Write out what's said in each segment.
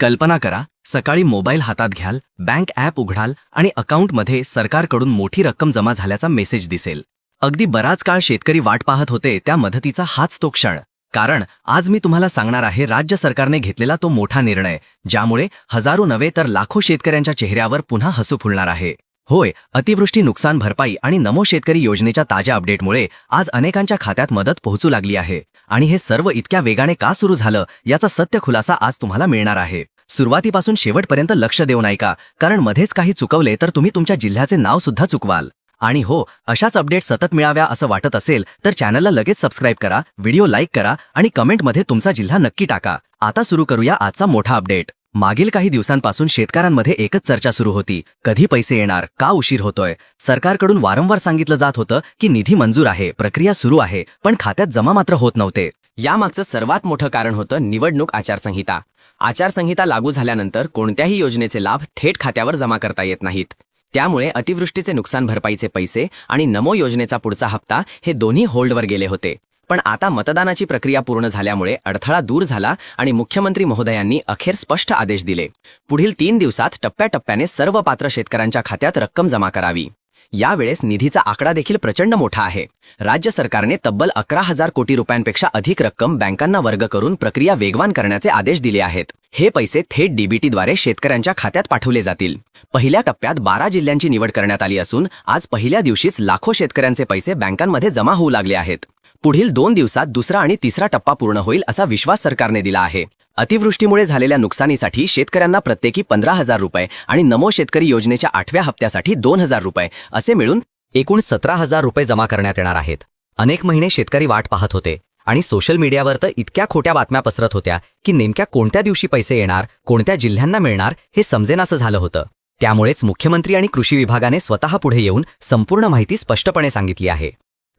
कल्पना करा सकाळी मोबाईल हातात घ्याल बँक ॲप उघडाल आणि अकाउंटमध्ये सरकारकडून मोठी रक्कम जमा झाल्याचा मेसेज दिसेल. अगदी बराच काळ शेतकरी वाट पाहत होते त्या मदतीचा हाच तो क्षण. कारण आज मी तुम्हाला सांगणार आहे राज्य सरकारने घेतलेला तो मोठा निर्णय ज्यामुळे हजारो नव्हे तर लाखो शेतकऱ्यांच्या चेहऱ्यावर पुन्हा हसू फुलणार आहे. होय अतिवृष्टी नुकसान भरपाई आणि नमो शेतकरी योजनेच्या ताज्या अपडेटमुळे आज अनेकांच्या खात्यात मदत पोहोचू लागली आहे. आणि हे सर्व इतक्या वेगाने का सुरू झालं याचा सत्य खुलासा आज तुम्हाला मिळणार आहे. सुरुवातीपासून शेवटपर्यंत लक्ष देऊ नका कारण मध्येच काही चुकवले तर तुम्ही तुमच्या जिल्ह्याचे नाव सुद्धा चुकवाल. आणि हो अशाच अपडेट सतत मिळाव्या असं वाटत असेल तर चॅनलला लगेच सबस्क्राईब करा व्हिडिओ लाईक करा आणि कमेंटमध्ये तुमचा जिल्हा नक्की टाका. आता सुरू करूया आजचा मोठा अपडेट. मागील काही दिवसांपासून शेतकऱ्यांमध्ये एकच चर्चा सुरू होती. कधी पैसे येणार? का उशीर होतोय? सरकारकडून वारंवार सांगितलं जात होतं की निधी मंजूर आहे प्रक्रिया सुरू आहे पण खात्यात जमा मात्र होत नव्हते. यामागचं सर्वात मोठं कारण होतं निवडणूक आचारसंहिता. आचारसंहिता लागू झाल्यानंतर कोणत्याही योजनेचे लाभ थेट खात्यावर जमा करता येत नाहीत. त्यामुळे अतिवृष्टीचे नुकसान भरपाईचे पैसे आणि नमो योजनेचा पुढचा हप्ता हे दोन्ही होल्डवर गेले होते. पण आता मतदानाची प्रक्रिया पूर्ण झाल्यामुळे अडथळा दूर झाला आणि मुख्यमंत्री महोदयांनी अखेर स्पष्ट आदेश दिले. पुढील तीन दिवसात टप्प्याटप्प्याने सर्व पात्र शेतकऱ्यांच्या खात्यात रक्कम जमा करावी. यावेळेस निधीचा आकडा देखील प्रचंड मोठा आहे. राज्य सरकारने तब्बल अकरा हजार कोटी रुपयांपेक्षा अधिक रक्कम बँकांना वर्ग करून प्रक्रिया वेगवान करण्याचे आदेश दिले आहेत. हे पैसे थेट डीबीटीद्वारे शेतकऱ्यांच्या खात्यात पाठवले जातील. पहिल्या टप्प्यात बारा जिल्ह्यांची निवड करण्यात आली असून आज पहिल्या दिवशीच लाखो शेतकऱ्यांचे पैसे बँकांमध्ये जमा होऊ लागले आहेत. पुढील दोन दिवसात दुसरा आणि तिसरा टप्पा पूर्ण होईल असा विश्वास सरकारने दिला आहे. अतिवृष्टीमुळे झालेल्या नुकसानीसाठी शेतकऱ्यांना प्रत्येकी पंधरा हजार रुपये आणि नमो शेतकरी योजनेच्या आठव्या हप्त्यासाठी दोन हजार रुपये असे मिळून एकूण सतरा हजार रुपये जमा करण्यात येणार आहेत. अनेक महिने शेतकरी वाट पाहत होते आणि सोशल मीडियावर तर इतक्या खोट्या बातम्या पसरत होत्या की नेमक्या कोणत्या दिवशी पैसे येणार कोणत्या जिल्ह्यांना मिळणार हे समजेनासं झालं होतं. त्यामुळेच मुख्यमंत्री आणि कृषी विभागाने स्वतः पुढे येऊन संपूर्ण माहिती स्पष्टपणे सांगितली आहे.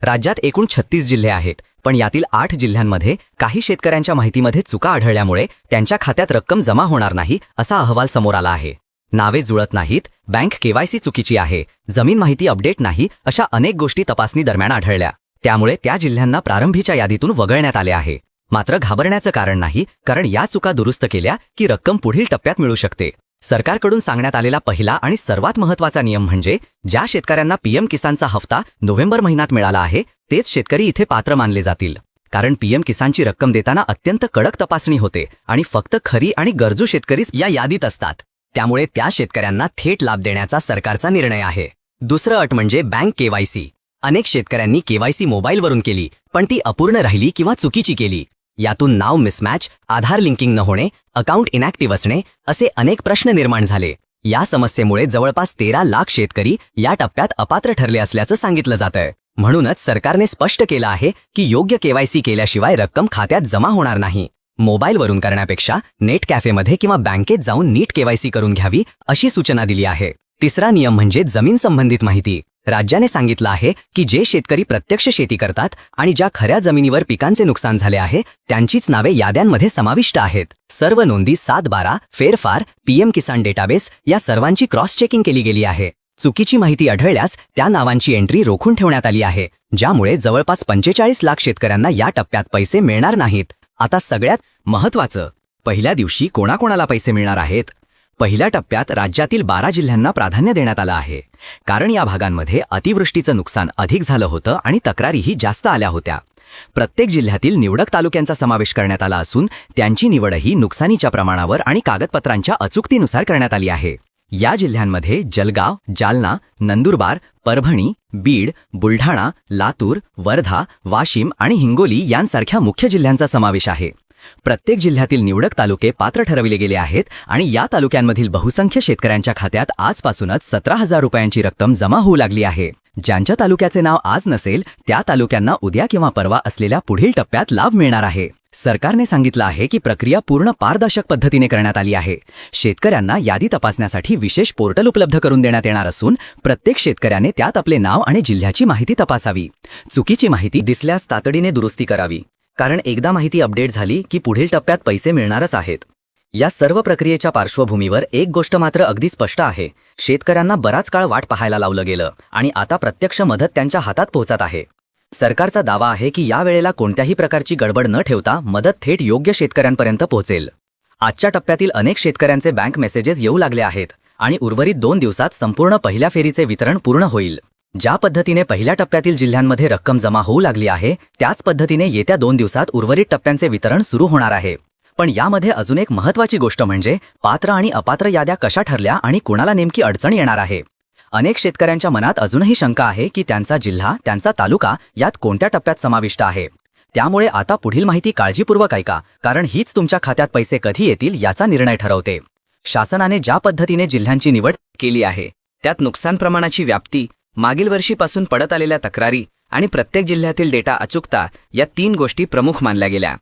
राज्यात एकूण छत्तीस जिल्हे आहेत. पण यातील आठ जिल्ह्यांमध्ये काही शेतकऱ्यांच्या माहितीमध्ये चुका आढळल्यामुळे त्यांच्या खात्यात रक्कम जमा होणार नाही असा अहवाल समोर आला आहे. नावे जुळत नाहीत बँक केवायसी चुकीची आहे जमीन माहिती अपडेट नाही अशा अनेक गोष्टी तपासणी दरम्यान आढळल्या. त्यामुळे त्या जिल्ह्यांना प्रारंभीच्या यादीतून वगळण्यात आले आहे. मात्र घाबरण्याचं कारण नाही कारण या चुका दुरुस्त केल्या की रक्कम पुढील टप्प्यात मिळू शकते. सरकारकडून सांगण्यात आलेला पहिला आणि सर्वात महत्त्वाचा नियम म्हणजे ज्या शेतकऱ्यांना पीएम किसानचा हफ्ता नोव्हेंबर महिन्यात मिळाला आहे तेच शेतकरी इथे पात्र मानले जातील. कारण पीएम किसानची रक्कम देताना अत्यंत कडक तपासणी होते आणि फक्त खरी आणि गरजू शेतकरीच या यादीत असतात. त्यामुळे त्या शेतकऱ्यांना थेट लाभ देण्याचा सरकारचा निर्णय आहे. दुसरं अट म्हणजे बँक केवायसी अनेक शेतकऱ्यांनी केवायसी मोबाईलवरून केली पण ती अपूर्ण राहिली किंवा चुकीची केली. यातून नाव मिसमॅच आधार लिंकिंग न होणे अकाउंट इनॅक्टिव्ह असणे असे अनेक प्रश्न निर्माण झाले. या समस्येमुळे जवळपास तेरा लाख शेतकरी या टप्प्यात अपात्र ठरले असल्याचं सांगितलं जातंय. म्हणूनच सरकारने स्पष्ट केलं आहे की योग्य केवायसी केल्याशिवाय रक्कम खात्यात जमा होणार नाही. मोबाईलवरून करण्यापेक्षा नेट कॅफेमध्ये किंवा बँकेत जाऊन नीट केवायसी करून घ्यावी अशी सूचना दिली आहे. तिसरा नियम म्हणजे जमीन संबंधित माहिती. राज्याने सांगितलं आहे की जे शेतकरी प्रत्यक्ष शेती करतात आणि ज्या खऱ्या जमिनीवर पिकांचे नुकसान झाले आहे त्यांचीच नावे याद्यांमध्ये समाविष्ट आहेत. सर्व नोंदी सात बारा फेरफार पीएम किसान डेटाबेस या सर्वांची क्रॉस चेकिंग केली गेली आहे. चुकीची माहिती आढळल्यास त्या नावांची एंट्री रोखून ठेवण्यात आली आहे ज्यामुळे जवळपास पंचेचाळीस लाख शेतकऱ्यांना या टप्प्यात पैसे मिळणार नाहीत. आता सगळ्यात महत्वाचं पहिल्या दिवशी कोणाकोणाला पैसे मिळणार आहेत? पहिल्या टप्प्यात राज्यातील बारा जिल्ह्यांना प्राधान्य देण्यात आलं आहे. कारण या भागांमध्ये अतिवृष्टीचं नुकसान अधिक झालं होतं आणि तक्रारीही जास्त आल्या होत्या. प्रत्येक जिल्ह्यातील निवडक तालुक्यांचा समावेश करण्यात आला असून त्यांची निवडही नुकसानीच्या प्रमाणावर आणि कागदपत्रांच्या अचूकतेनुसार करण्यात आली आहे. या जिल्ह्यांमध्ये जलगाव जालना नंदुरबार परभणी बीड बुलढाणा लातूर वर्धा वाशिम आणि हिंगोली यांसारख्या मुख्य जिल्ह्यांचा समावेश आहे. प्रत्येक जिल्ह्यातील निवडक तालुके पात्र ठरविले गेले आहेत आणि या तालुक्यांमधील बहुसंख्य शेतकऱ्यांच्या खात्यात आजपासूनच सतरा हजार रुपयांची रक्कम जमा होऊ लागली आहे. ज्यांच्या तालुक्याचे नाव आज नसेल त्या तालुक्यांना उद्या किंवा परवा असलेल्या पुढील टप्प्यात लाभ मिळणार आहे. सरकारने सांगितलं आहे की प्रक्रिया पूर्ण पारदर्शक पद्धतीने करण्यात आली आहे. शेतकऱ्यांना यादी तपासण्यासाठी विशेष पोर्टल उपलब्ध करून देण्यात येणार असून प्रत्येक शेतकऱ्याने त्यात आपले नाव आणि जिल्ह्याची माहिती तपासावी. चुकीची माहिती दिसल्यास तातडीने दुरुस्ती करावी. कारण एकदा माहिती अपडेट झाली की पुढील टप्प्यात पैसे मिळणारच आहेत. या सर्व प्रक्रियेच्या पार्श्वभूमीवर एक गोष्ट मात्र अगदी स्पष्ट आहे. शेतकऱ्यांना बराच काळ वाट पाहायला लावलं गेलं आणि आता प्रत्यक्ष मदत त्यांच्या हातात पोहोचत आहे. सरकारचा दावा आहे की या वेळेला कोणत्याही प्रकारची गडबड न ठेवता मदत थेट योग्य शेतकऱ्यांपर्यंत पोहोचेल. आजच्या टप्प्यातील अनेक शेतकऱ्यांचे बँक मेसेजेस येऊ लागले आहेत आणि उर्वरित दोन दिवसात संपूर्ण पहिल्या फेरीचे वितरण पूर्ण होईल. ज्या पद्धतीने पहिल्या टप्प्यातील जिल्ह्यांमध्ये रक्कम जमा होऊ लागली आहे त्याच पद्धतीने येत्या दोन दिवसात उर्वरित टप्प्यांचे वितरण सुरू होणार आहे. पण यामध्ये अजून एक महत्वाची गोष्ट म्हणजे पात्र आणि अपात्र याद्या कशा ठरल्या आणि कुणाला नेमकी अडचण येणार आहे? अनेक शेतकऱ्यांच्या मनात अजूनही शंका आहे की त्यांचा जिल्हा त्यांचा तालुका यात कोणत्या टप्प्यात समाविष्ट आहे? त्यामुळे आता पुढील माहिती काळजीपूर्वक ऐका कारण हीच तुमच्या खात्यात पैसे कधी येतील याचा निर्णय ठरवते. शासनाने ज्या पद्धतीने जिल्ह्यांची निवड केली आहे त्यात नुकसान प्रमाणाची व्याप्ती मागील वर्षीपासून पडत आलेल्या तक्रारी आणि प्रत्येक जिल्ह्यातील डेटा अचूकता या तीन गोष्टी प्रमुख मानल्या गेल्या.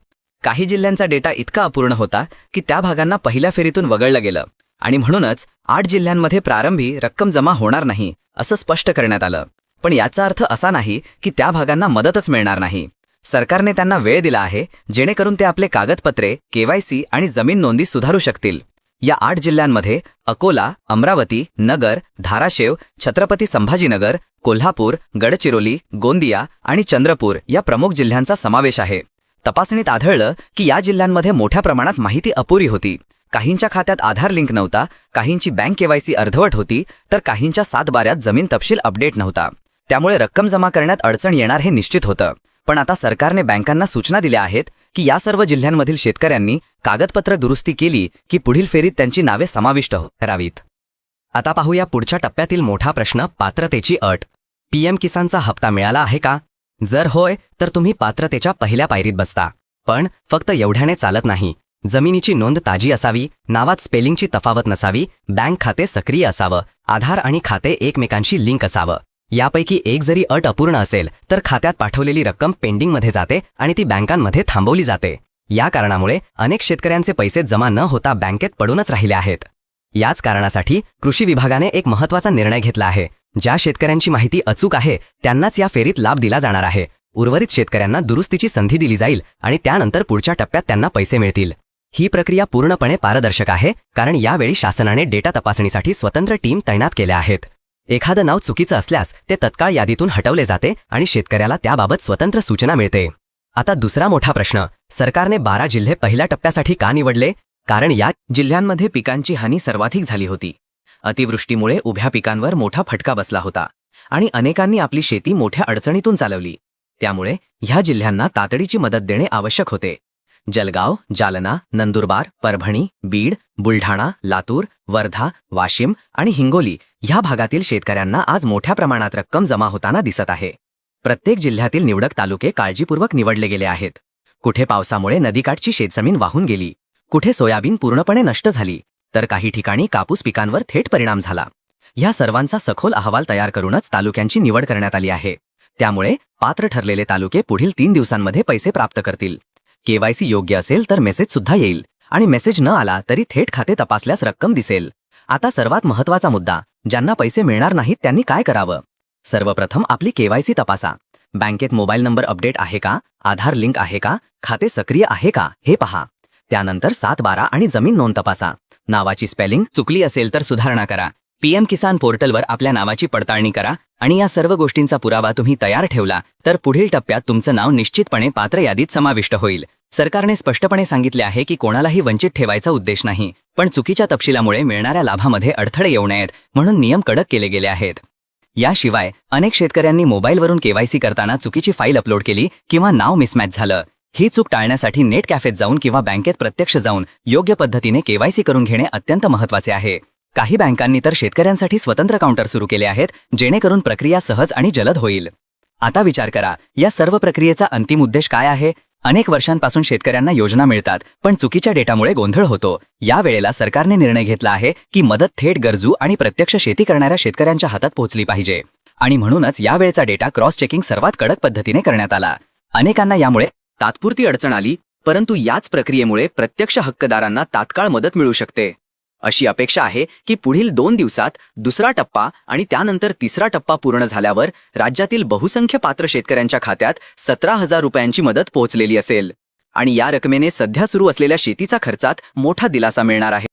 काही जिल्ह्यांचा डेटा इतका अपूर्ण होता की त्या भागांना पहिल्या फेरीतून वगळलं गेलं आणि म्हणूनच आठ जिल्ह्यांमध्ये प्रारंभी रक्कम जमा होणार नाही असं स्पष्ट करण्यात आलं. पण याचा अर्थ असा नाही की त्या भागांना मदतच मिळणार नाही. सरकारने त्यांना वेळ दिला आहे जेणेकरून ते आपले कागदपत्रे केवायसी आणि जमीन नोंदी सुधारू शकतील. या आठ जिल्ह्यांमध्ये अकोला अमरावती नगर धाराशिव छत्रपती संभाजीनगर कोल्हापूर गडचिरोली गोंदिया आणि चंद्रपूर या प्रमुख जिल्ह्यांचा समावेश आहे. तपासणीत आढळलं की या जिल्ह्यांमध्ये मोठ्या प्रमाणात माहिती अपुरी होती. काहींच्या खात्यात आधार लिंक नव्हता काहींची बँक केवायसी अर्धवट होती तर काहींच्या सातबाऱ्यात जमीन तपशील अपडेट नव्हता. त्यामुळे रक्कम जमा करण्यात अडचण येणार हे निश्चित होतं. पण आता सरकारने बँकांना सूचना दिल्या आहेत की या सर्व जिल्ह्यांमधील शेतकऱ्यांनी कागदपत्र दुरुस्ती केली की पुढील फेरीत त्यांची नावे समाविष्ट हो- करावीत. आता पाहूया पुढच्या टप्प्यातील मोठा प्रश्न पात्रतेची अट. पीएम किसानचा हप्ता मिळाला आहे का? जर होय तर तुम्ही पात्रतेच्या पहिल्या पायरीत बसता. पण फक्त एवढ्याने चालत नाही. जमिनीची नोंद ताजी असावी नावात स्पेलिंगची तफावत नसावी बँक खाते सक्रिय असावं आधार आणि खाते एकमेकांशी लिंक असावं. यापैकी एक जरी अट अपूर्ण असेल तर खात्यात पाठवलेली रक्कम पेंडिंगमध्ये जाते आणि ती बँकांमध्ये थांबवली जाते. या कारणामुळे अनेक शेतकऱ्यांचे पैसे जमा न होता बँकेत पडूनच राहिले आहेत. याच कारणासाठी कृषी विभागाने एक महत्त्वाचा निर्णय घेतला आहे. ज्या शेतकऱ्यांची माहिती अचूक आहे त्यांनाच या फेरीत लाभ दिला जाणार आहे. उर्वरित शेतकऱ्यांना दुरुस्तीची संधी दिली जाईल आणि त्यानंतर पुढच्या टप्प्यात त्यांना पैसे मिळतील. ही प्रक्रिया पूर्णपणे पारदर्शक आहे कारण यावेळी शासनाने डेटा तपासणीसाठी स्वतंत्र टीम तैनात केल्या आहेत. एखादं नाव चुकीचं असल्यास ते तत्काळ यादीतून हटवले जाते आणि शेतकऱ्याला त्याबाबत स्वतंत्र सूचना मिळते. आता दुसरा मोठा प्रश्न. सरकारने बारा जिल्हे पहिल्या टप्प्यासाठी का निवडले? कारण या जिल्ह्यांमध्ये पिकांची हानी सर्वाधिक झाली होती. अतिवृष्टीमुळे उभ्या पिकांवर मोठा फटका बसला होता आणि अनेकांनी आपली शेती मोठ्या अडचणीतून चालवली. त्यामुळे ह्या जिल्ह्यांना तातडीची मदत देणे आवश्यक होते. जलगाव जालना नंदुरबार परभणी बीड बुलढाणा लातूर वर्धा वाशिम आणि हिंगोली ह्या भागातील शेतकऱ्यांना आज मोठ्या प्रमाणात रक्कम जमा होताना दिसत आहे. प्रत्येक जिल्ह्यातील निवडक तालुके काळजीपूर्वक निवडले गेले आहेत. कुठे पावसामुळे नदीकाठची शेतजमीन वाहून गेली कुठे सोयाबीन पूर्णपणे नष्ट झाली तर काही ठिकाणी कापूस पिकांवर थेट परिणाम झाला. ह्या सर्वांचा सखोल अहवाल तयार करूनच तालुक्यांची निवड करण्यात आली आहे. त्यामुळे पात्र ठरलेले तालुके पुढील तीन दिवसांमध्ये पैसे प्राप्त करतील. केवायसी योग्य असेल तर मेसेज सुद्धा येईल. आणि मेसेज न आला तरी थेट खाते तपासल्यास रक्कम दिसेल. आता सर्वात महत्त्वाचा मुद्दा ज्यांना पैसे मिळणार नाहीत त्यांनी काय करावं? सर्वप्रथम आपली केवायसी तपासा. बँकेत मोबाईल नंबर अपडेट आहे का? आधार लिंक आहे का? खाते सक्रिय आहे का? हे पहा. त्यानंतर सात बारा आणि जमीन नोंद तपासा. नावाची स्पेलिंग चुकली असेल तर सुधारणा करा. पीएम किसान पोर्टलवर आपल्या नावाची पडताळणी करा आणि या सर्व गोष्टींचा पुरावा तुम्ही तयार ठेवला तर पुढील टप्प्यात तुमचं नाव निश्चितपणे पात्र यादीत समाविष्ट होईल. सरकारने स्पष्टपणे सांगितले आहे की कोणालाही वंचित ठेवायचा उद्देश नाही पण चुकीच्या तपशिलामुळे मिळणाऱ्या लाभामध्ये अडथळे येऊ नयेत म्हणून नियम कडक केले गेले आहेत. याशिवाय अनेक शेतकऱ्यांनी मोबाईलवरून केवायसी करताना चुकीची फाईल अपलोड केली किंवा नाव मिसमॅच झालं. ही चूक टाळण्यासाठी नेट कॅफेत जाऊन किंवा बँकेत प्रत्यक्ष जाऊन योग्य पद्धतीने केवायसी करून घेणे अत्यंत महत्त्वाचे आहे. काही बँकांनी तर शेतकऱ्यांसाठी स्वतंत्र काउंटर सुरू केले आहेत जेणेकरून प्रक्रिया सहज आणि जलद होईल. आता विचार करा या सर्व प्रक्रियेचा अंतिम उद्देश काय आहे? अनेक वर्षांपासून शेतकऱ्यांना योजना मिळतात पण चुकीच्या डेटामुळे गोंधळ होतो. या वेळेला सरकारने निर्णय घेतला आहे की मदत थेट गरजू आणि प्रत्यक्ष शेती करणाऱ्या शेतकऱ्यांच्या हातात पोहोचली पाहिजे. आणि म्हणूनच यावेळचा डेटा क्रॉस चेकिंग सर्वात कडक पद्धतीने करण्यात आला. अनेकांना यामुळे तात्पुरती अडचण आली परंतु याच प्रक्रियेमुळे प्रत्यक्ष हक्कदारांना तात्काळ मदत मिळू शकते. अशी अपेक्षा आहे की पुढील दोन दिवसात दुसरा टप्पा आणि त्यानंतर तिसरा टप्पा पूर्ण झाल्यावर राज्यातील बहुसंख्य पात्र शेतकऱ्यांच्या खात्यात सतरा हजार रुपयांची मदत पोहोचलेली असेल. आणि या रकमेने सध्या सुरू असलेल्या शेतीचा खर्चात मोठा दिलासा मिळणार आहे.